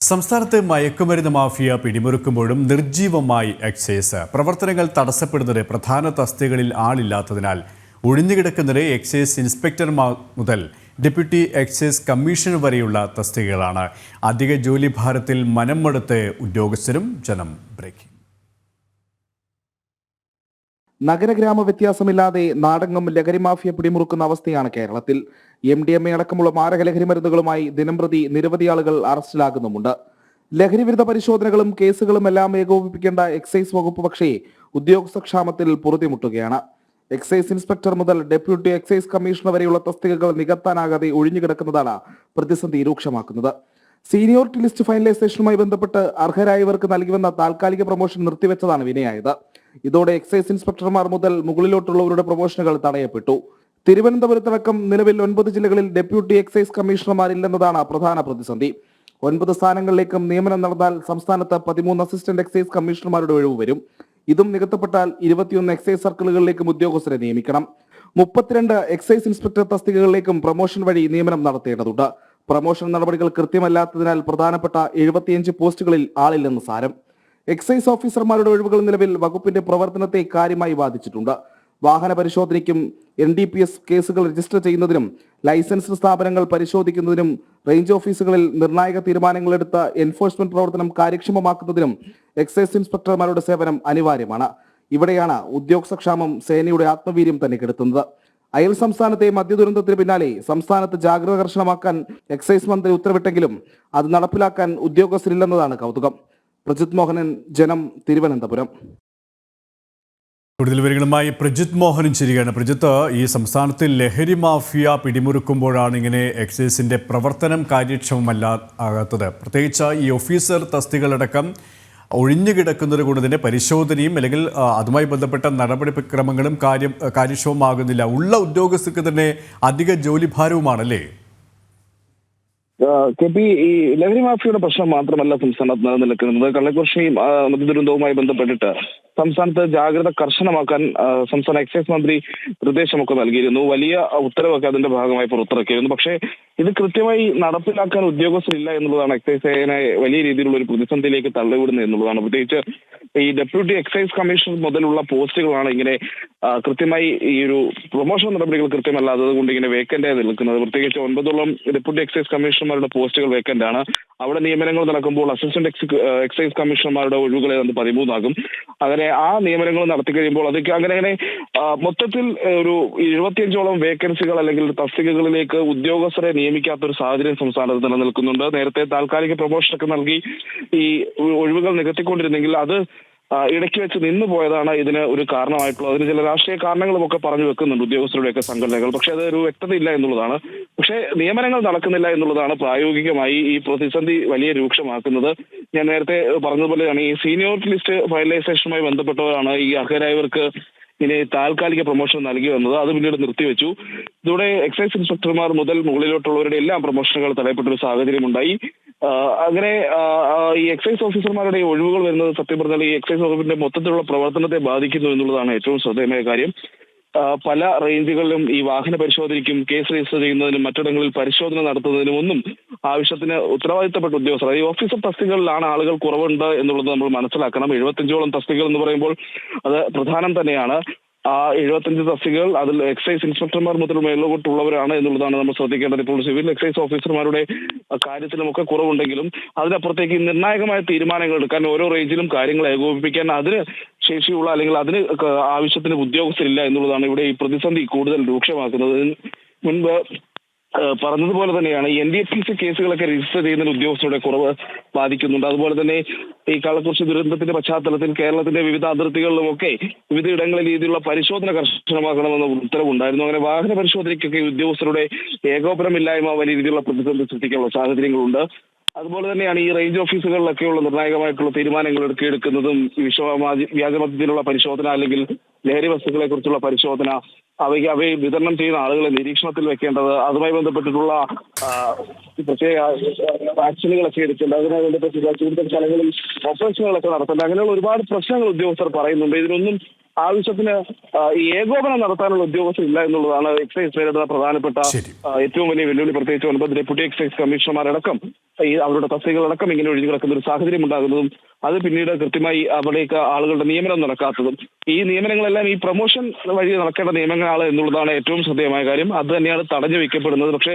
സംസ്ഥാനത്ത് മയക്കുമരുന്ന് mafia പിടിമുറുക്കുമ്പോഴും നിർജീവമായി excise. പ്രവർത്തനങ്ങൾ തടസ്സപ്പെടുന്നത് പ്രധാന തസ്തികകളിൽ ആളില്ലാത്തതിനാൽ ഒഴിഞ്ഞുകിടക്കുന്നത് എക്സൈസ് ഇൻസ്പെക്ടർമാർ മുതൽ ഡെപ്യൂട്ടി എക്സൈസ് കമ്മീഷണർ വരെയുള്ള തസ്തികകളാണ്. അധിക ജോലിഭാരത്തിൽ മനം മടുത്ത് ഉദ്യോഗസ്ഥരും ജനം ബ്രേക്കിംഗ്. നഗരഗ്രാമ വ്യത്യാസമില്ലാതെ നാടങ്ങും ലഹരി മാഫിയ പിടിമുറുക്കുന്ന അവസ്ഥയാണ് കേരളത്തിൽ. എം ഡി എം എ അടക്കമുള്ള മാരക ലഹരി മരുന്നുകളുമായി ദിനംപ്രതി നിരവധി ആളുകൾ അറസ്റ്റിലാകുന്നുമുണ്ട്. ലഹരി വിരുദ്ധ പരിശോധനകളും കേസുകളും എല്ലാം ഏകോപിപ്പിക്കേണ്ട എക്സൈസ് വകുപ്പ് പക്ഷേ ഉദ്യോഗസ്ഥ ക്ഷാമത്തിൽ പൊറുതിമുട്ടുകയാണ്. എക്സൈസ് ഇൻസ്പെക്ടർ മുതൽ ഡെപ്യൂട്ടി എക്സൈസ് കമ്മീഷണർ വരെയുള്ള തസ്തികകൾ നികത്താനാകാതെ ഒഴിഞ്ഞുകിടക്കുന്നതാണ് പ്രതിസന്ധി രൂക്ഷമാക്കുന്നത്. സീനിയോറിറ്റി ലിസ്റ്റ് ഫൈനലൈസേഷനുമായി ബന്ധപ്പെട്ട് അർഹരായവർക്ക് നൽകിവന്ന താൽക്കാലിക പ്രൊമോഷൻ നിർത്തിവെച്ചതാണ് വിനയായത്. ഇതോടെ എക്സൈസ് ഇൻസ്പെക്ടർമാർ മുതൽ മുകളിലോട്ടുള്ളവരുടെ പ്രൊമോഷനുകൾ തടയപ്പെട്ടു. തിരുവനന്തപുരത്തടക്കം നിലവിൽ ഒൻപത് ജില്ലകളിൽ ഡെപ്യൂട്ടി എക്സൈസ് കമ്മീഷണർമാരില്ലെന്നതാണ് പ്രധാന പ്രതിസന്ധി. ഒൻപത് സ്ഥാനങ്ങളിലേക്കും നിയമനം നടന്നാൽ സംസ്ഥാനത്ത് പതിമൂന്ന് അസിസ്റ്റന്റ് എക്സൈസ് കമ്മീഷണർമാരുടെ ഒഴിവ് വരും. ഇതും നികത്തപ്പെട്ടാൽ ഇരുപത്തിയൊന്ന് എക്സൈസ് സർക്കിളുകളിലേക്കും ഉദ്യോഗസ്ഥരെ നിയമിക്കണം. മുപ്പത്തിരണ്ട് എക്സൈസ് ഇൻസ്പെക്ടർ തസ്തികകളിലേക്കും പ്രൊമോഷൻ വഴി നിയമനം നടത്തേണ്ടതുണ്ട്. പ്രൊമോഷൻ നടപടികൾ കൃത്യമല്ലാത്തതിനാൽ പ്രധാനപ്പെട്ട എഴുപത്തിയഞ്ച് പോസ്റ്റുകളിൽ ആളില്ലെന്ന് സാരം. എക്സൈസ് ഓഫീസർമാരുടെ ഒഴിവുകൾ നിലവിൽ വകുപ്പിന്റെ പ്രവർത്തനത്തെ കാര്യമായി ബാധിച്ചിട്ടുണ്ട്. വാഹന പരിശോധനയ്ക്കും എൻ ഡി പി എസ് കേസുകൾ രജിസ്റ്റർ ചെയ്യുന്നതിനും ലൈസൻസ് സ്ഥാപനങ്ങൾ പരിശോധിക്കുന്നതിനും റേഞ്ച് ഓഫീസുകളിൽ നിർണായക തീരുമാനങ്ങളെടുത്ത എൻഫോഴ്സ്മെന്റ് പ്രവർത്തനം കാര്യക്ഷമമാക്കുന്നതിനും എക്സൈസ് ഇൻസ്പെക്ടർമാരുടെ സേവനം അനിവാര്യമാണ്. ഇവിടെയാണ് ഉദ്യോഗസ്ഥക്ഷാമം സേനയുടെ ആത്മവീര്യം തന്നെ കെടുത്തുന്നത്. അയൽ സംസ്ഥാനത്തെ മദ്യദുരന്തത്തിന് പിന്നാലെ സംസ്ഥാനത്ത് ജാഗ്രത കർശനമാക്കാൻ എക്സൈസ് മന്ത്രി ഉത്തരവിട്ടെങ്കിലും അത് നടപ്പിലാക്കാൻ ഉദ്യോഗസ്ഥരില്ലെന്നതാണ് കൗതുകം. പ്രജിത് മോഹനൻ ജനം തിരുവനന്തപുരം. കൂടുതൽ വിവരങ്ങളുമായി പ്രജിത് മോഹനും ശരിയാണ് പ്രജിത്ത് ഈ സംസ്ഥാനത്ത് ലഹരി മാഫിയ പിടിമുറുക്കുമ്പോഴാണ് ഇങ്ങനെ എക്സൈസിന്റെ പ്രവർത്തനം കാര്യക്ഷമമല്ല ആകാത്തത്. പ്രത്യേകിച്ച് ഈ ഓഫീസർ തസ്തികളടക്കം ഒഴിഞ്ഞു കിടക്കുന്നത് കൊണ്ട് തന്നെ പരിശോധനയും അല്ലെങ്കിൽ അതുമായി ബന്ധപ്പെട്ട നടപടിക്രമങ്ങളും കാര്യം കാര്യക്ഷമമാകുന്നില്ല. ഉള്ള ഉദ്യോഗസ്ഥർക്ക് തന്നെ അധിക ജോലിഭാരവുമാണല്ലേ? കെ പി ഈ ലഹരി മാഫിയയുടെ പ്രശ്നം മാത്രമല്ല സംസ്ഥാനത്ത് നിലനിൽക്കുന്നത്. കള്ളക്കുറിശിയും മദ്യദുരന്തവുമായി ബന്ധപ്പെട്ടിട്ട് സംസ്ഥാനത്ത് ജാഗ്രത കർശനമാക്കാൻ സംസ്ഥാന എക്സൈസ് മന്ത്രി നിർദ്ദേശമൊക്കെ നൽകിയിരുന്നു. വലിയ ഉത്തരവൊക്കെ അതിന്റെ ഭാഗമായി പുറത്തിറക്കിയിരുന്നു. പക്ഷേ ഇത് കൃത്യമായി നടപ്പിലാക്കാൻ ഉദ്യോഗസ്ഥരില്ല എന്നുള്ളതാണ് എക്സൈസ് സേനയെ വലിയ രീതിയിലുള്ള ഒരു പ്രതിസന്ധിയിലേക്ക് തള്ളിവിടുന്നത് എന്നുള്ളതാണ്. പ്രത്യേകിച്ച് ഈ ഡെപ്യൂട്ടി എക്സൈസ് കമ്മീഷണർ മുതലുള്ള പോസ്റ്റുകളാണ് ഇങ്ങനെ കൃത്യമായി ഈ ഒരു പ്രൊമോഷൻ നടപടികൾ കൃത്യമല്ലാത്തത് കൊണ്ട് ഇങ്ങനെ വേക്കന്റ് ആയി നിൽക്കുന്നത്. പ്രത്യേകിച്ച് ഒൻപതോളം ഡെപ്യൂട്ടി എക്സൈസ് കമ്മീഷണർമാരുടെ പോസ്റ്റുകൾ വേക്കന്റ് ആണ്. അവിടെ നിയമനങ്ങൾ നടക്കുമ്പോൾ അസിസ്റ്റന്റ് എക്സൈസ് കമ്മീഷണർമാരുടെ ഏതാണ്ട് പതിമൂന്നാകും. അങ്ങനെ ആ നിയമനങ്ങൾ നടത്തി കഴിയുമ്പോൾ അതൊക്കെ അങ്ങനെ അങ്ങനെ മൊത്തത്തിൽ ഒരു എഴുപത്തിയഞ്ചോളം വേക്കൻസികൾ അല്ലെങ്കിൽ തസ്തികകളിലേക്ക് ഉദ്യോഗസ്ഥരെ നിയമിക്കാത്ത ഒരു സാഹചര്യം സംസ്ഥാനത്ത് നിലനിൽക്കുന്നുണ്ട്. നേരത്തെ താൽക്കാലിക പ്രൊമോഷനൊക്കെ നൽകി ഈ ഒഴിവുകൾ നികത്തിക്കൊണ്ടിരുന്നെങ്കിൽ അത് ഇടയ്ക്ക് വെച്ച് നിന്നു പോയതാണ് ഇതിന് ഒരു കാരണമായിട്ടുള്ളത്. അതിന് ചില രാഷ്ട്രീയ കാരണങ്ങളും ഒക്കെ പറഞ്ഞു വെക്കുന്നുണ്ട് ഉദ്യോഗസ്ഥരുടെയൊക്കെ സംഘടനകൾ. പക്ഷെ അതൊരു വ്യക്തതയില്ല എന്നുള്ളതാണ്. പക്ഷെ നിയമനങ്ങൾ നടക്കുന്നില്ല എന്നുള്ളതാണ് പ്രായോഗികമായി ഈ പ്രതിസന്ധി വലിയ രൂക്ഷമാക്കുന്നത്. ഞാൻ നേരത്തെ പറഞ്ഞതുപോലെയാണ് ഈ സീനിയോറിറ്റി ലിസ്റ്റ് ഫൈനലൈസേഷനുമായി ബന്ധപ്പെട്ടവരാണ് ഈ അർഹരായവർക്ക് ഇനി താൽക്കാലിക പ്രൊമോഷൻ നൽകി വന്നത്. അത് പിന്നീട് നിർത്തിവെച്ചു. ഇതോടെ എക്സൈസ് ഇൻസ്പെക്ടർമാർ മുതൽ മുകളിലോട്ടുള്ളവരുടെ എല്ലാം പ്രൊമോഷനുകൾ തടയപ്പെട്ട ഒരു സാഹചര്യമുണ്ടായി അങ്ങനെ ഈ എക്സൈസ് ഓഫീസർമാരുടെ ഒഴിവുകൾ വരുന്നത് സത്യം പറഞ്ഞാൽ ഈ എക്സൈസ് വകുപ്പിന്റെ മൊത്തത്തിലുള്ള പ്രവർത്തനത്തെ ബാധിക്കുന്നു എന്നുള്ളതാണ് ഏറ്റവും ശ്രദ്ധേയമായ കാര്യം. പല റേഞ്ചുകളിലും ഈ വാഹന പരിശോധനയ്ക്കും കേസ് രജിസ്റ്റർ ചെയ്യുന്നതിനും മറ്റിടങ്ങളിൽ പരിശോധന നടത്തുന്നതിനും ഒന്നും ആവശ്യത്തിന് ഉത്തരവാദിത്തപ്പെട്ട ഉദ്യോഗസ്ഥർ ഈ ഓഫീസർ തസ്തികകളിലാണ് ആളുകൾ കുറവുണ്ട് എന്നുള്ളത് നമ്മൾ മനസ്സിലാക്കണം. എഴുപത്തഞ്ചോളം തസ്തികൾ എന്ന് പറയുമ്പോൾ അത് പ്രധാനം തന്നെയാണ്. ആ എഴുപത്തഞ്ച് തസ്തികകൾ അതിൽ എക്സൈസ് ഇൻസ്പെക്ടർമാർ മുതൽ മേലോട്ടുള്ളവരാണ് എന്നുള്ളതാണ് നമ്മൾ ശ്രദ്ധിക്കേണ്ടത്. ഇപ്പോൾ സിവിൽ എക്സൈസ് ഓഫീസർമാരുടെ കാര്യത്തിലുമൊക്കെ കുറവുണ്ടെങ്കിലും അതിനപ്പുറത്തേക്ക് നിർണായകമായ തീരുമാനങ്ങൾ എടുക്കാൻ ഓരോ റേഞ്ചിലും കാര്യങ്ങൾ ഏകോപിപ്പിക്കാൻ അതിന് ശേഷിയുള്ള അല്ലെങ്കിൽ അതിന് ആവശ്യത്തിന് ഉദ്യോഗസ്ഥരില്ല എന്നുള്ളതാണ് ഇവിടെ ഈ പ്രതിസന്ധി കൂടുതൽ രൂക്ഷമാക്കുന്നത്. മുൻപ് പറഞ്ഞതുപോലെ തന്നെയാണ് എൻ ഡി എഫ് സി കേസുകളൊക്കെ രജിസ്റ്റർ ചെയ്യുന്നതിന് ഉദ്യോഗസ്ഥരുടെ കുറവ് ബാധിക്കുന്നുണ്ട്. അതുപോലെ തന്നെ ഈ കള്ളക്കുറിശി ദുരന്തത്തിന്റെ പശ്ചാത്തലത്തിൽ കേരളത്തിന്റെ വിവിധ അതിർത്തികളിലുമൊക്കെ വിവിധ ഇടങ്ങളിൽ രീതിയിലുള്ള പരിശോധന കർശനമാക്കണമെന്ന ഉത്തരവുണ്ടായിരുന്നു. അങ്ങനെ വാഹന പരിശോധനയ്ക്കൊക്കെ ഉദ്യോഗസ്ഥരുടെ ഏകോപനമില്ലായ്മ വലിയ രീതിയിലുള്ള പ്രതിസന്ധി സൃഷ്ടിക്കാനുള്ള സാഹചര്യങ്ങളുണ്ട്. അതുപോലെ തന്നെയാണ് ഈ റേഞ്ച് ഓഫീസുകളിലൊക്കെയുള്ള നിർണായകമായിട്ടുള്ള തീരുമാനങ്ങൾ എടുക്കെടുക്കുന്നതും വിശ്വ വ്യാജമദ്യത്തിനുള്ള പരിശോധന അല്ലെങ്കിൽ ലഹരി വസ്തുക്കളെ കുറിച്ചുള്ള പരിശോധന അവയ്ക്ക് അവയെ വിതരണം ചെയ്യുന്ന ആളുകളെ നിരീക്ഷണത്തിൽ വെക്കേണ്ടത് അതുമായി ബന്ധപ്പെട്ടിട്ടുള്ള പ്രത്യേക ആക്ഷനുകളൊക്കെ എടുക്കേണ്ടത് അതുമായി ബന്ധപ്പെട്ടിട്ടുള്ള ചൂടുതൽ സ്ഥലങ്ങളിൽ ഓപ്പറേഷനുകളൊക്കെ നടത്തേണ്ടത് അങ്ങനെയുള്ള ഒരുപാട് പ്രശ്നങ്ങൾ ഉദ്യോഗസ്ഥർ പറയുന്നുണ്ട്. ഇതിനൊന്നും ആവശ്യത്തിന് ഏകോപനം നടത്താനുള്ള ഉദ്യോഗസ്ഥരില്ല എന്നുള്ളതാണ് എക്സൈസ് നേരിടുന്ന പ്രധാനപ്പെട്ട ഏറ്റവും വലിയ വെല്ലുവിളി പ്രത്യേകിച്ച് ഒൻപത് ഡെപ്യൂട്ടി എക്സൈസ് കമ്മീഷണർമാരടക്കം ഈ അവരുടെ തസ്തികകളടക്കം ഇങ്ങനെ ഒഴിഞ്ഞു കിടക്കുന്ന ഒരു സാഹചര്യം ഉണ്ടാകുന്നതും അത് പിന്നീട് കൃത്യമായി അവിടേക്ക് ആളുകളുടെ നിയമനം നടക്കാത്തതും ഈ നിയമനങ്ങളെല്ലാം ഈ പ്രൊമോഷൻ വഴി നടക്കേണ്ട നിയമങ്ങളാണ് എന്നുള്ളതാണ് ഏറ്റവും ശ്രദ്ധേയമായ കാര്യം. അത് തന്നെയാണ് തടഞ്ഞു വെക്കപ്പെടുന്നത്. പക്ഷേ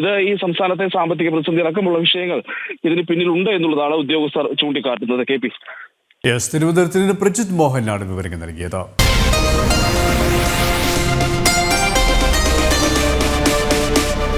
ഇത് ഈ സംസ്ഥാനത്തെ സാമ്പത്തിക പ്രതിസന്ധി അടക്കമുള്ള വിഷയങ്ങൾ ഇതിന് പിന്നിലുണ്ട് എന്നുള്ളതാണ് ഉദ്യോഗസ്ഥർ ചൂണ്ടിക്കാട്ടുന്നത്. കെ പി യെസ് തിരുവനന്തപുരത്തിന് പ്രജിത് മോഹനാണ് വിവരങ്ങൾ നൽകിയത്.